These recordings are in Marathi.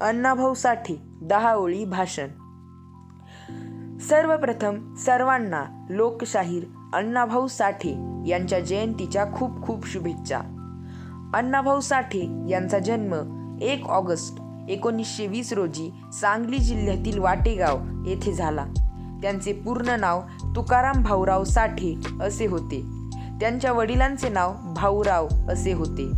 अण्णाभाऊ साठे दहा ओळी भाषण. सर्वप्रथम सर्वांना लोकशाहीर अण्णाभाऊ साठे यांच्या जयंतीच्या खूप खूप शुभेच्छा. अण्णाभाऊ साठे यांचा जन्म एक ऑगस्ट एकोणीसशे वीस रोजी सांगली जिल्ह्यातील वाटेगाव येथे झाला. त्यांचे पूर्ण नाव तुकाराम भाऊराव साठे असे होते. त्यांच्या वडिलांचे नाव भाऊराव असे होते.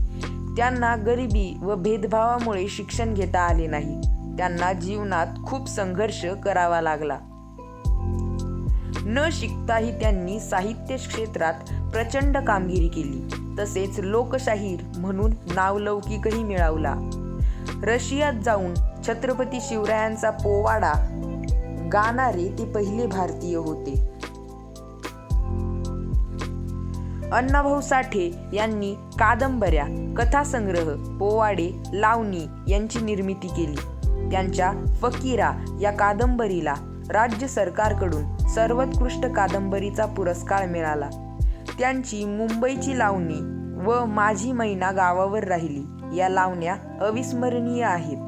त्यांना गरिबी व भेदभावामुळे शिक्षण घेता आले नाही. त्यांना जीवनात खूप संघर्ष करावा लागला. न शिकताही त्यांनी साहित्य क्षेत्रात प्रचंड कामगिरी केली. तसेच लोकशाहीर म्हणून नावलौकिकही मिळवला. रशियात जाऊन छत्रपती शिवरायांचा पोवाडा गाणारे ते पहिले भारतीय होते. अण्णाभाऊ साठे यांनी कादंबऱ्या कथासंग्रह पोवाडे लावणी यांची निर्मिती केली. त्यांच्या फकीरा या कादंबरीला राज्य सरकारकडून सर्वोत्कृष्ट कादंबरीचा पुरस्कार मिळाला. त्यांची मुंबईची लावणी व माझी मैना गावावर राहिली या लावण्या अविस्मरणीय आहेत.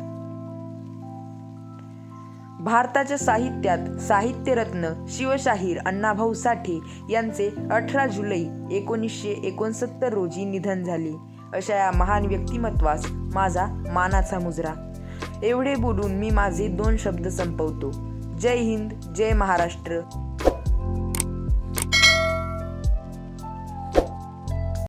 भारताच्या साहित्यात साहित्यरत्न शिवशाहीर अण्णाभाऊ साठे यांचे अठरा जुलै एकोणीसशे एकोणसत्तर रोजी निधन झाले. अशा या महान व्यक्तिमत्वास माझा मानाचा मुजरा. एवढे बोलून मी माझे दोन शब्द संपवतो. जय हिंद जय महाराष्ट्र.